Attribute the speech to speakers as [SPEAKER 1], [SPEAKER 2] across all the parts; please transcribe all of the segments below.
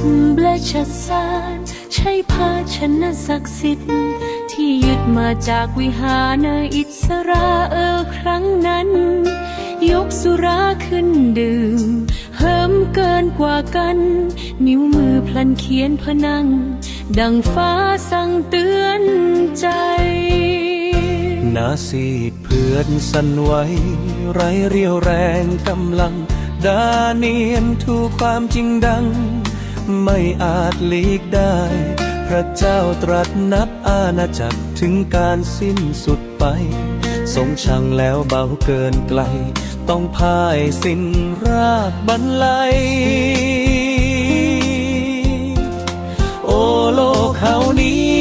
[SPEAKER 1] มและชสารใช้ภาชนะศักดิ์สิทธิ์ ที่ยึดมาจากวิหารอิสราเออครั้งนั้น ยกสุราขึ้นดื่ม เหิมเกินกว่ากัน นิ้วมือพลันเขียนพนัง ดังฟ้าสั่งเตือนใจ
[SPEAKER 2] นาซีดเพื่อนสั่นไหวไรเรียวแรงกำลัง ดาเนียนถูกความจริงดัง ไม่อาจหลีกได้ พระเจ้าตรัสนับอาณาจักรถึงการสิ้นสุดไป ทรงชังแล้วเบาเกินไกล ต้องพ่ายสิ้นราบบันไลโอโลกเขานี้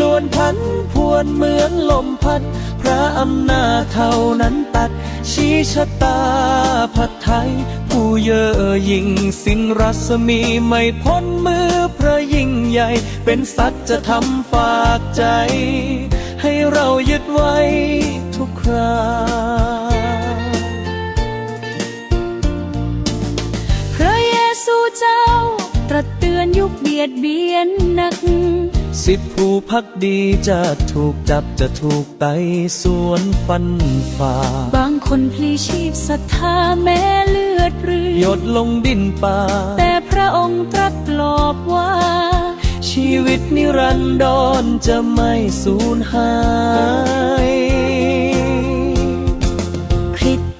[SPEAKER 2] ล้วนพันพวนเหมือนลมพัด พระอำนาจเท่านั้นตัด ชี้ชะตาผัดไทย ผู้เย่อยิ่งสิ้นรัศมีไม่พ้นมือพระยิ่งใหญ่ เป็นสัจธรรมฝากใจ ให้เรายึดไว้ทุกครา
[SPEAKER 1] พระเยซูเจ้า ตรัสเตือนยุคเบียดเบียนหนัก
[SPEAKER 2] สิทธิผู้พักดีจะถูกจับจะถูกไต่สวนฟันฝ่า
[SPEAKER 1] บางคนพลีชีพศรัทธาแม้เลือดหรือ
[SPEAKER 2] หยดลงดินป่า
[SPEAKER 1] แต่พระองค์ตรัสปลอบว่า
[SPEAKER 2] ชีวิตนิรันดรจะไม่สูญหาย
[SPEAKER 1] คริส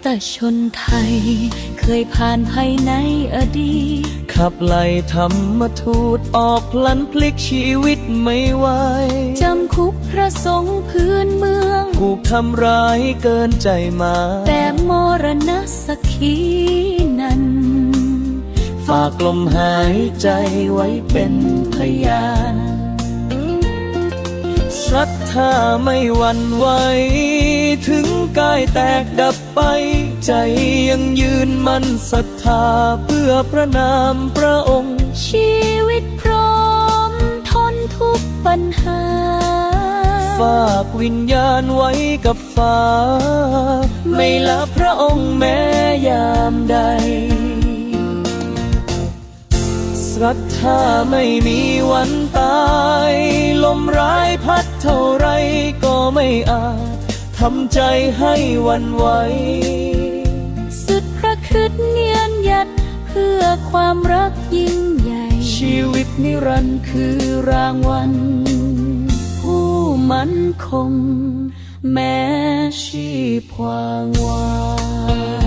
[SPEAKER 1] ตชนไทย เคยผ่านภัยในอดีต
[SPEAKER 2] ขับไล่ธรรมทูตออกพลันพลิกชีวิตไม่ไหว
[SPEAKER 1] จำคุกพระสงฆ์พื้นเมือง
[SPEAKER 2] ถูกทำร้ายเกินใจมา
[SPEAKER 1] แต่มรณะสักขีนั้น
[SPEAKER 2] ฝากลมหายใจไว้เป็นพยานศรัท ธาไม่หวั่นไหวถึงกายแตกดับไป ใจยังยืนมั่นศรัทธาเพื่อประนามพระองค์
[SPEAKER 1] ชีวิตพร้อมทนทุกปัญหา
[SPEAKER 2] ฝากวิญญาณไว้กับฟ้า ไม่ละพระองค์แม้ยามใด ศรัทธาไม่มีวันตาย ลมร้ายพัดเท่าไรก็ไม่อาจทำใจให้หวันไหว
[SPEAKER 1] สุดพระคืดเงียนยัดเพื่อความรักยิ่งใหญ่
[SPEAKER 2] ชีวิตนิรันดร์คือรางวัล
[SPEAKER 1] ผู้มั่นคง แม้ชีพวางวาย